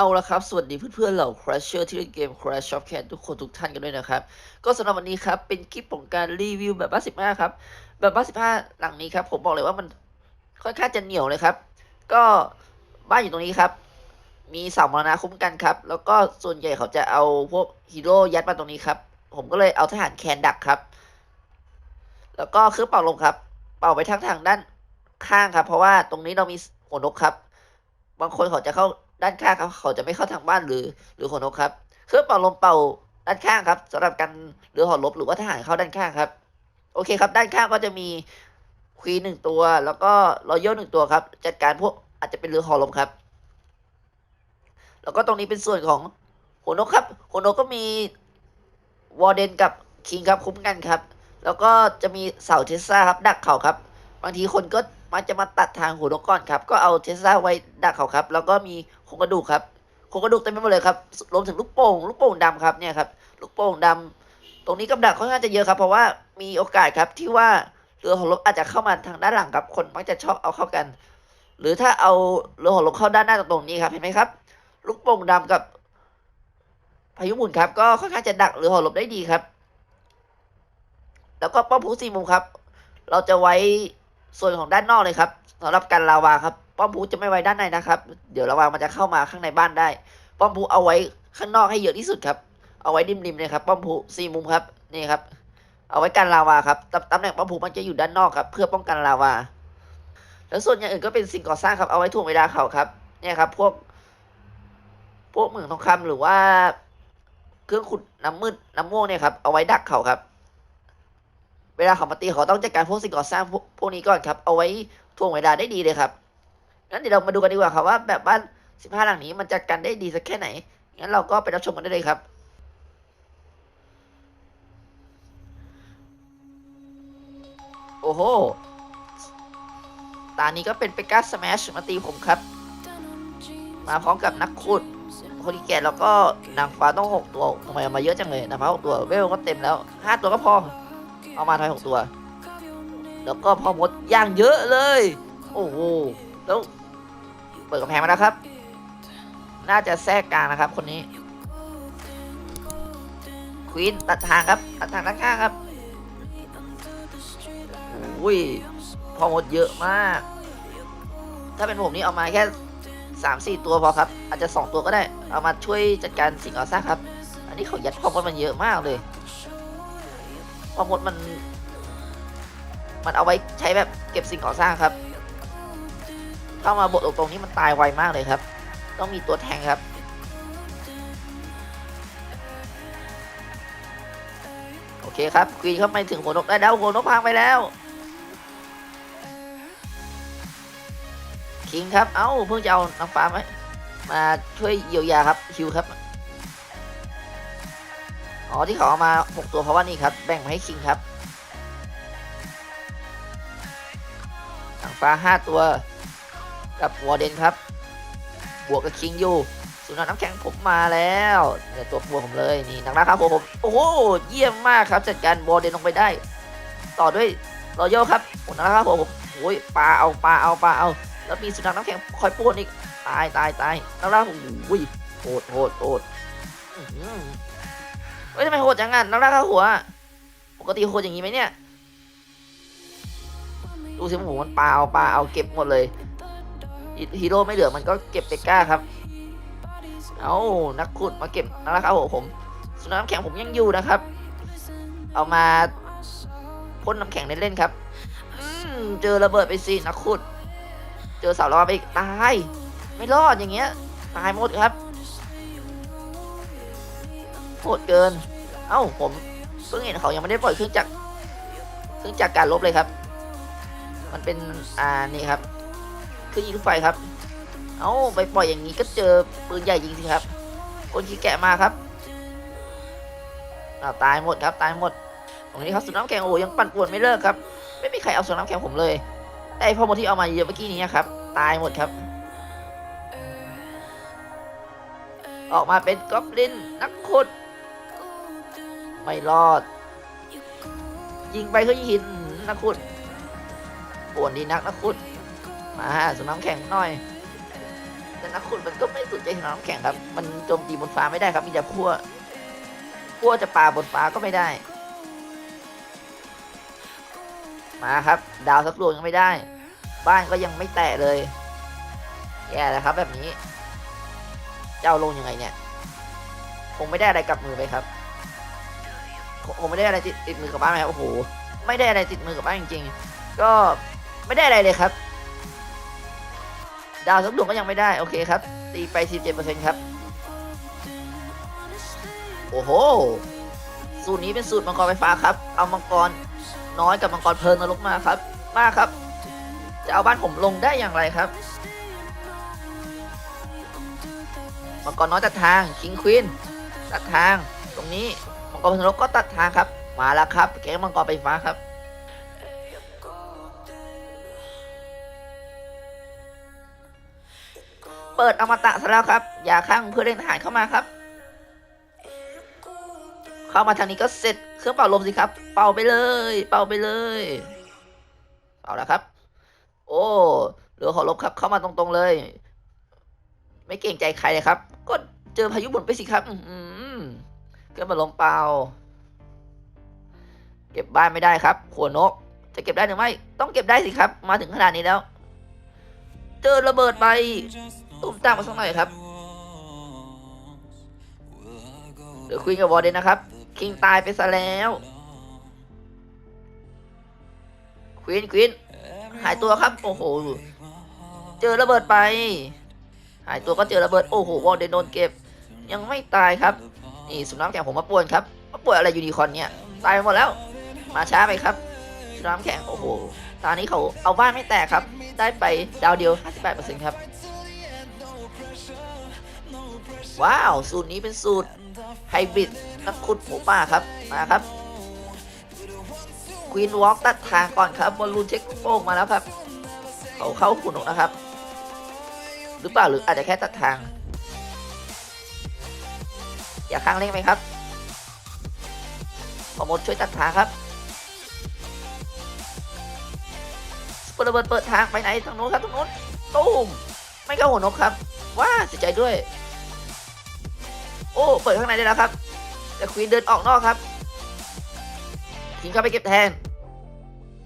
เอาละครับ สวัสดีเพื่อนๆเหล่า Crasher ที่เล่นเกม Crash of Cat ทุกคนทุกท่านกันด้วยนะครับ ก็สำหรับวันนี้ครับ เป็นคลิปของการรีวิวแบบบ้าน15ครับ แบบบ้าน15หลังนี้ครับ ผมบอกเลยว่ามันค่อนข้างจะเหนียวเลยครับ ก็บ้านอยู่ตรงนี้ครับ มีเสามรณะคุ้มกันครับ แล้วก็ส่วนใหญ่เขาจะเอาพวกฮีโร่ยัดมาตรงนี้ครับ ผมก็เลยเอาทหารแคนดักครับ แล้วก็เครื่องเป่าลมครับ เป่าไปทางทางด้านข้างครับ เพราะว่าตรงนี้เรามีหัวนกครับ บางคนเขาจะเข้า ด้านข้างครับเขาจะไม่เข้าทางบ้านหรือ หรือหัวนกครับเครื่องเป่าลมเป่าด้านข้างครับสำหรับการเรือหอลบหรือว่าทหารเข้าด้านข้างครับ โอเคครับ ด้านข้างก็จะมีควีนหนึ่งตัว แล้วก็รอยัลหนึ่งตัวครับ จัดการพวกอาจจะเป็นเรือหอลมครับ แล้วก็ตรงนี้เป็นส่วนของหัวนกครับหัวนกก็มีวอร์เดนกับคิงครับคุ้มกันครับ แล้วก็จะมีเสาเทสซาครับดักเขาครับ บางทีคนก็ มักจะมาตัดทางหัวนกก่อนครับ ก็เอาเทสซาไว้ดักเขาครับ แล้วก็มีโครงกระดูกครับโครงกระดูกเต็มไปหมดเลยครับรวมถึงลูกโป่งลูกโป่งดำครับเนี่ยครับลูกโป่งดำตรงนี้กับดักค่อนข้างจะเยอะครับ เพราะว่ามีโอกาสครับที่ว่าเรือหอลบอาจจะเข้ามาทางด้านหลังครับ คนมักจะชอบเอาเข้ากัน หรือถ้าเอาเรือหอลบเข้าด้านหน้าตรงนี้ครับเห็นไหมครับ ลูกโป่งดำกับพายุหมุนครับก็ค่อนข้างจะดักเรือหอลบได้ดีครับ แล้วก็ป้อมพูสี่มุมครับ เราจะไว้ ส่วนของด้านนอกเลยครับสำหรับการลาวาครับ ป้อมพูจะไม่ไว้ด้านในนะครับ เดี๋ยวลาวามันจะเข้ามาข้างในบ้านได้ ป้อมพูเอาไว้ข้างนอกให้เยอะที่สุดครับ เอาไว้ริมๆเลยครับ ป้อมพูสี่มุมครับ นี่ครับ เอาไว้กันลาวาครับตำแหน่งป้อมพูมันจะอยู่ด้านนอกครับ เพื่อป้องกันลาวา แล้วส่วนอย่างอื่นก็เป็นสิ่งก่อสร้างครับ เอาไว้ถ่วงเวลาเขาครับ เนี่ยครับ พวก พวกเหมืองทองคำหรือว่า เครื่องขุดน้ำมืดน้ำม่วงเนี่ยครับ เอาไว้ดักเขาครับ เวลาเขามาตีเขาต้องจัดการพวกสิ่งก่อสร้างพวกพวกนี้ก่อนครับ เอาไว้ถ่วงเวลาได้ดีเลยครับงั้นเดี๋ยวเรามาดูกันดีกว่าครับว่าแบบบ้านสิบห้าหลังนี้มันจัดการได้ดีสักแค่ไหน งั้นเราก็ไปรับชมกันได้เลยครับโอ้โห ตานี้ก็เป็นเปกาสแมชมาตีผมครับ มาพร้อมกับนักขุดคนที่แก่แล้วก็นางฟ้าต้องหกตัวทำไมมาเยอะจังเลยนางฟ้าหกตัว เวลก็เต็มแล้วห้าตัวก็พอ เอามาทอยหกตัว แล้วก็พอมดย่างเยอะเลย โอ้โห แล้วเปิดกำแพงมาแล้วครับ น่าจะแทรกกลางนะครับ คนนี้ควีนตัดทางครับตัดทางด้านข้างครับอุ้ยพอมดเยอะมาก ถ้าเป็นผมนี่เอามาแค่สามสี่ตัวพอครับ อาจจะสองตัวก็ได้ เอามาช่วยจัดการสิ่งก่อสร้างครับ อันนี้เขายัดพอมดมันเยอะมากเลย พอมดมัน มันเอาไว้ใช้แบบเก็บสิ่งก่อสร้างครับ เข้ามาบทตรงนี้มันตายไวมากเลยครับ ต้องมีตัวแทงครับโอเคครับควีนเข้าไปถึงหัวนกได้แล้วหัวนกพังไปแล้วคิงครับ เอ้าเพิ่งจะเอาน้ำฟ้ามามาช่วยเยียวยาครับฮิวครับ อ๋อที่เขาเอามาหกตัวเพราะว่านี่ครับ แบ่งมาให้คิงครับน้ำฟ้าห้าตัว กับวอร์เดนครับ บวกกับคิงอยู่สุนัขน้ำแข็งผมมาแล้วเนี่ยตัวบวกผมเลยนี่นักล่าครับผมโอ้โหเยี่ยมมากครับจัดการวอร์เดนลงไปได้ ต่อด้วยรอยัลครับโอ้นักล่าครับผมโอ้ยปลาเอาปลาเอาปลาเอา แล้วมีสุนัขน้ำแข็งคอยป้วนอีกตายตายตายนักล่าโอ้ยโหดโหดโหดอื้อหือ เฮ้ยทำไมโหดจังงั้นนักล่าข้าหัว ปกติโหดอย่างนี้ไหมเนี่ย ดูสิหมูมันปลาเอาปลาเอาเก็บหมดเลย ฮีโร่ไม่เหลือมันก็เก็บเปก้าครับ เอานักขุดมาเก็บนะครับผมผมสุนัขน้ำแข็งผมยังอยู่นะครับ เอามาพ่นน้ำแข็งเล่นๆครับเจอระเบิดไปสินักขุด เจอเสาล้อไปตาย ไม่รอดอย่างเงี้ย ตายหมดครับ โหดเกิน เอ้าผมเพิ่งเห็นเขายังไม่ได้ปล่อยเครื่องจักรเครื่องจักรการลบเลยครับ มันเป็นอ่านี่ครับคือยิงลูกไฟครับ เอาไปปล่อยอย่างนี้ก็เจอปืนใหญ่ยิงสิครับ คนขี้แกะมาครับอ้าวตายหมดครับตายหมดตรงนี้ครับสุดน้ำแข็งโอ้ยังปั่นป่วนไม่เลิกครับ ไม่มีใครเอาสุดน้ำแข็งผมเลยไอ้พ่อมดที่เอามาเยอะเมื่อกี้นี้ครับ ตายหมดครับ ออกมาเป็นกอบลินนักขุด ไม่รอด ยิงไปเขาหินนักขุดปวนดีนักนักขุด มาสุนัขน้ำแข็งหน่อย แต่นักขุดมันก็ไม่สนใจถึงน้ำแข็งครับ มันโจมตีบนฟ้าไม่ได้ครับ มีแต่พั่วพั่วจะปาบนฟ้าก็ไม่ได้ มาครับ ดาวสักดวงยังไม่ได้ บ้านก็ยังไม่แตะเลย แย่แล้วครับแบบนี้ เจะเอาลงยังไงเนี่ย คงไม่ได้อะไรกลับมือไปครับ คงคงไม่ได้อะไรติดติดมือกลับบ้านไหมครับโอ้โหไม่ได้อะไรติดมือกลับบ้านจริงๆ ก็ไม่ได้อะไรเลยครับ ดาวสักดวงก็ยังไม่ได้โอเคครับ ตีไป17%ครับ โอ้โห สูตรนี้เป็นสูตรมังกรไฟฟ้าครับ เอามังกรน้อยกับมังกรเพลิงนรกมาครับ มาครับ จะเอาบ้านผมลงได้อย่างไรครับ มังกรน้อยตัดทางคิงควีนตัดทางตรงนี้ งกรพลิงนรกก็ตัดทางครับ มาแล้วครับแก๊งมังกรไฟฟ้าครับเปิดอมตะซะแล้วครับ อย่าข้างเพื่อเล่นทหารเข้ามาครับ เข้ามาทางนี้ก็เสร็จเครื่องเป่าลมสิครับ เป่าไปเลย เป่าไปเลย เป่าแล้วครับ โอ้เหลือขอลบครับ เข้ามาตรงๆเลย ไม่เกรงใจใครเลยครับ ก็เจอพายุหมุนไปสิครับ อื อหือเครื่องเปาลมเป่า เก็บบ้านไม่ได้ครับขัวนก จะเก็บได้หรือไม่ ต้องเก็บได้สิครับ มาถึงขนาดนี้แล้ว เจอระเบิดไปตุ้มตามมาสักหน่อยครับ เดี๋ยวคุยกับวอร์เดนนะครับ คิงตายไปซะแล้วควีนควีนหายตัวครับ โอ้โห เจอระเบิดไป หายตัวก็เจอระเบิด โอ้โหวอร์เดนโดนเก็บ ยังไม่ตายครับ นี่สุนัขแข่งผมมาป่วนครับมาป่วนอะไรยูนิคอนเนี่ยตายไปหมดแล้ว มาช้าไปครับสุนัขแข่งโอ้โหตอนนี้เขาเอาบ้านไม่แตกครับ ได้ไปดาวเดียว 58%ครับ ว้าว สูตรนี้เป็นสูตรไฮบริดนักขุดหมูป่าครับ มาครับควีนวอล์กตัดทางก่อนครับบอลลูนเช็คโป้งมาแล้วครับ เขาเข้าขุนนกนะครับ หรือเปล่าหรืออาจจะแค่ตัดทาง อย่าข้างเร่งไหมครับพอมดช่วยตัดทางครับสปอร์ระเบิดเปิดทางไปไหนทางโน้นครับทางโน้นตูมไม่เข้าหัวนกครับ ว้าเสียใจด้วย โอ้เปิดข้างในได้แล้วครับ แต่ควีนเดินออกนอกครับคิงเข้าไปเก็บแทน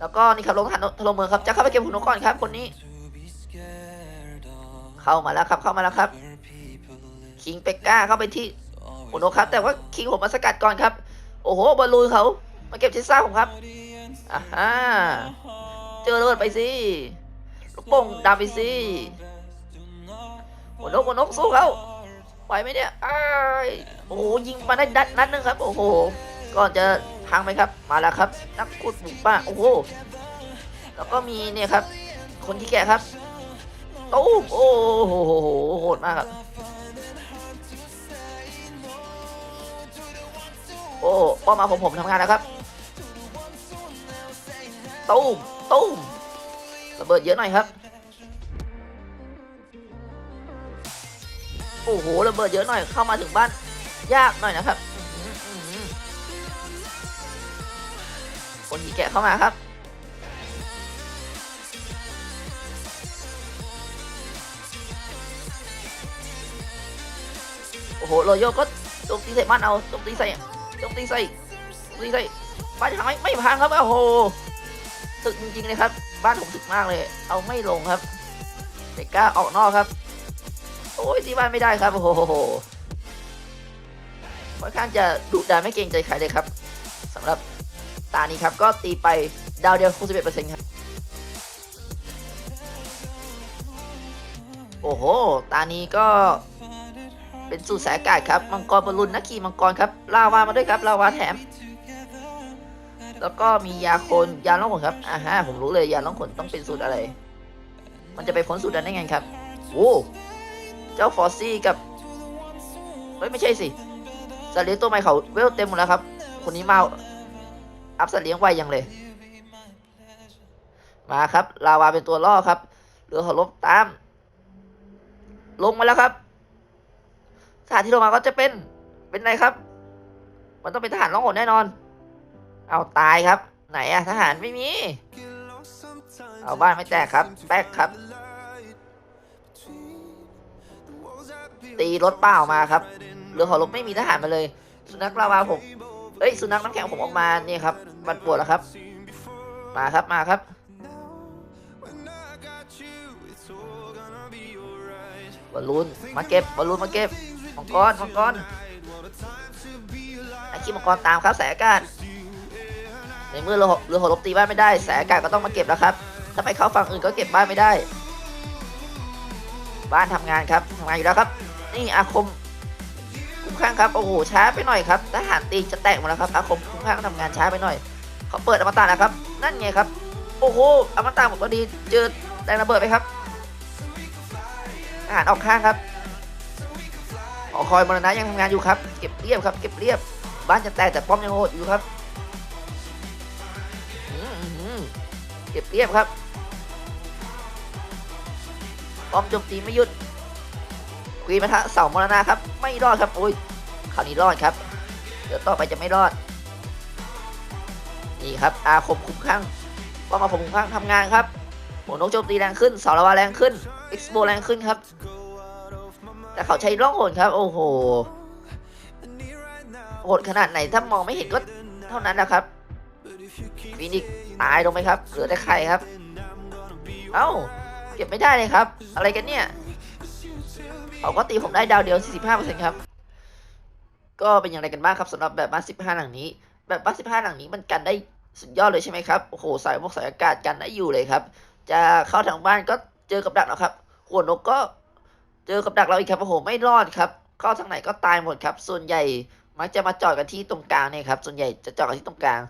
แล้วก็นี่ครับลงหันถล่มเมืองครับ จะเข้าไปเก็บหุ่นนกก่อนครับ คนนี้ เข้ามาแล้วครับเข้ามาแล้วครับคิงเปกก้าเข้าไปที่ หุ่นนกครับ แต่ว่าคิงผมมาสกัดก่อนครับ โอ้โห บอลลูนเขา มาเก็บชิซ่าผมครับอ่าฮะเจอระเบิดไปสิ ลูกโป่งดำไปสิหุ่นนกหุ่นนกสู้เขาไหวไหมเนี่ยอ้ายโอ้โห ยิงมาได้นัดนัดหนึงครับ โอ้โห ก่อนจะพังไหมครับ มาแล้วครับ นักขุดหมูป่า โอ้โห แล้วก็มีเนี่ยครับ คนที่แก่ครับ ตู้มโอ้โห โหดมากครับ อ้ป้อมาผมผมทำงานแล้วครับตู้มตู้มระเบิดเยอะหน่อยครับ โอ้โหระเบิดเยอะหน่อยเข้ามาถึงบ้าน ยากหน่อยนะครับ คนที่แกะเข้ามาครับโอ้โหโรโยก็โจมตีใส่บ้านเอาโจมตีใส่ จมตีใส่จมตีใส่บ้านพังไหมไม่พังครับโอ้โหตึกจริงๆเลยครับ บ้านผมตึกมากเลย เอาไม่ลงครับเด็กกล้าออกนอกครับ โอ้ยตีบ้านไม่ได้ครับโอ้โหค่อนข้างจะดุดันไม่เกรงใจใครเลยครับสำหรับตานี้ครับก็ตีไปดาวเดียว61%ครับโอ้โห ตานี้ก็ เป็นสูตรสายอากาศครับ มังกรบอลลูนนักขี่มังกรครับ ลาวามาด้วยครับ ลาวาแถม แล้วก็มียาโคนยาล่องขนครับอ่าฮะผมรู้เลยยาล่องขนต้องเป็นสูตรอะไร มันจะไปพ้นสูตรนั้นได้ไงครับโอ้เจ้าฟอสซี่กับเฮ้ยไม่ใช่สิสัตว์เลี้ยงตัวใหม่เขาเวลเต็มหมดแล้วครับ คนนี้มาอัพสัตว์เลี้ยงไวยังเลย มาครับ ลาวาเป็นตัวล่อครับเรือหอลบตาม ลงมาแล้วครับ ทหารที่ลงมาก็จะเป็นเป็นอะไรครับ มันต้องเป็นทหารล่องหนแน่นอน เอาตายครับ ไหนอะทหารไม่มี เอาบ้านไม่แตกครับ แป๊กครับ ตีรถเปล่ามาครับเรือหอรบไม่มีทหารมาเลย สุนัขลาวาผมเอ้ยสุนัขน้ำแข็งผมออกมานี่ครับ มันปวดแล้วครับ มาครับมาครับบอลลูนมาเก็บบอลลูนมาเก็บ มังกรมังกรไอ้ขี้มังกรตามครับแสอากาศในเมื่อเรือหเรือหอรบตีบ้านไม่ได้แสอากาศก็ต้องมาเก็บแล้วครับ ถ้าไปเข้าฝั่งอื่นก็เก็บบ้านไม่ได้ บ้านทำงานครับทำงานอยู่แล้วครับ นี่อาคมคุ้มข้างครับโอ้โหช้าไปหน่อยครับทหารตีจะแตกหมดแล้วครับอาคมคุ้มข้างทำงานช้าไปหน่อยเขาเปิดอมตะแล้วครับ นั่นไงครับ โอ้โหอมตะผมดก็ดีเจอแรงระเบิดไหมครับทหารออกข้างครับ อคอยมรณะยังทำงานอยู่ครับ เก็บเรียบครับ เก็บเรียบ บ้านจะแตกแต่ป้อมยังโหดอยู่ครับเก็บเรียบครับ ป้อมโจมตีไม่หยุดควีนปะทะเสามรณะครับ ไม่รอดครับโอ้ยคราวนี้รอดครับ เดี๋ยวต่อไปจะไม่รอด นี่ครับ อาคมคุ้มข้างป้อมอาคมคุ้มข้างทำงานครับโหนกโจมตีแรงขึ้นเสาละวาแรงขึ้นเอ็กซ์โบแรงขึ้นครับ แต่เขาใช้ร่องหนครับ โอ้โหโหดขนาดไหนถ้ามองไม่เห็นก็เท่านั้นนะครับฟินิกตายลงไปครับ เหลือแต่ไข่ครับ เอ้า เก็บไม่ได้เลยครับ อะไรกันเนี่ยเขาก็ตีผมได้ดาวเดียว 45%ครับ ก็เป็นอย่างไรกันบ้างครับสำหรับแบบบ้าน15 หลังนี้ แบบบ้าน15 หลังนี้มันกันได้สุดยอดเลยใช่ไหมครับ โอ้โห สายพวกสายอากาศกันได้อยู่เลยครับ จะเข้าทางบ้านก็เจอกับดักแล้วครับ หัวนกก็ เจอกับดักเราอีกครับโอ้โหไม่รอดครับ เข้าทางไหนก็ตายหมดครับ ส่วนใหญ่มักจะมาจอดกันที่ตรงกลางเนี่ยครับ ส่วนใหญ่จะจอดกันที่ตรงกลาง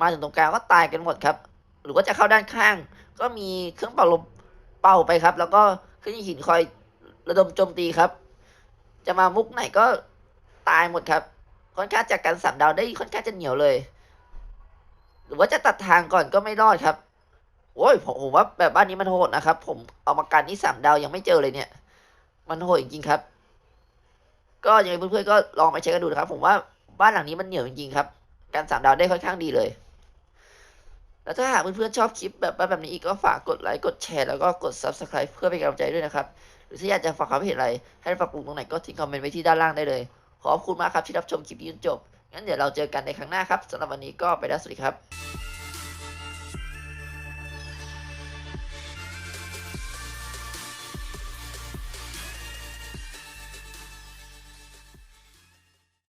มาถึงตรงกลางก็ตายกันหมดครับ หรือว่าจะเข้าด้านข้าง ก็มีเครื่องเป่าลมเป่าไปครับ แล้วก็ขึ้นหินคอยระดมโจมตีครับ จะมามุกไหนก็ตายหมดครับ ค่อนข้างจากการสามดาวได้ค่อนข้างจะเหนียวเลย หรือว่าจะตัดทางก่อนก็ไม่รอดครับโอ้ยผมผมว่าแบบบ้านนี้มันโหดนะครับ ผมเอามาการที่สามดาวยังไม่เจอเลยเนี่ย มันโหดจริงๆครับ ก็ยังไงเพื่อนๆก็ลองไปเช็คกันดูนะครับ ผมว่าบ้านหลังนี้มันเหนียวจริงๆครับ การสามดาวได้ค่อนข้างดีเลย แล้วถ้าหากเพื่อนๆชอบคลิปแบบแบบนี้อีกก็ฝากกดไลค์กดแชร์แล้วก็กด subscribe เพื่อเป็นกำลังใจด้วยนะครับ หรือถ้าอยากจะฝากความเห็นอะไร ให้ปรับปรุงตรงไหนก็ทิ้งคอมเมนต์ไว้ที่ด้านล่างได้เลย ขอบคุณมากครับที่รับชมคลิปนี้จนจบงั้นเดี๋ยวเราเจอกันในครั้งหน้าครับสำหรับวันนี้ก็ไปแล้วสวัสดีครับ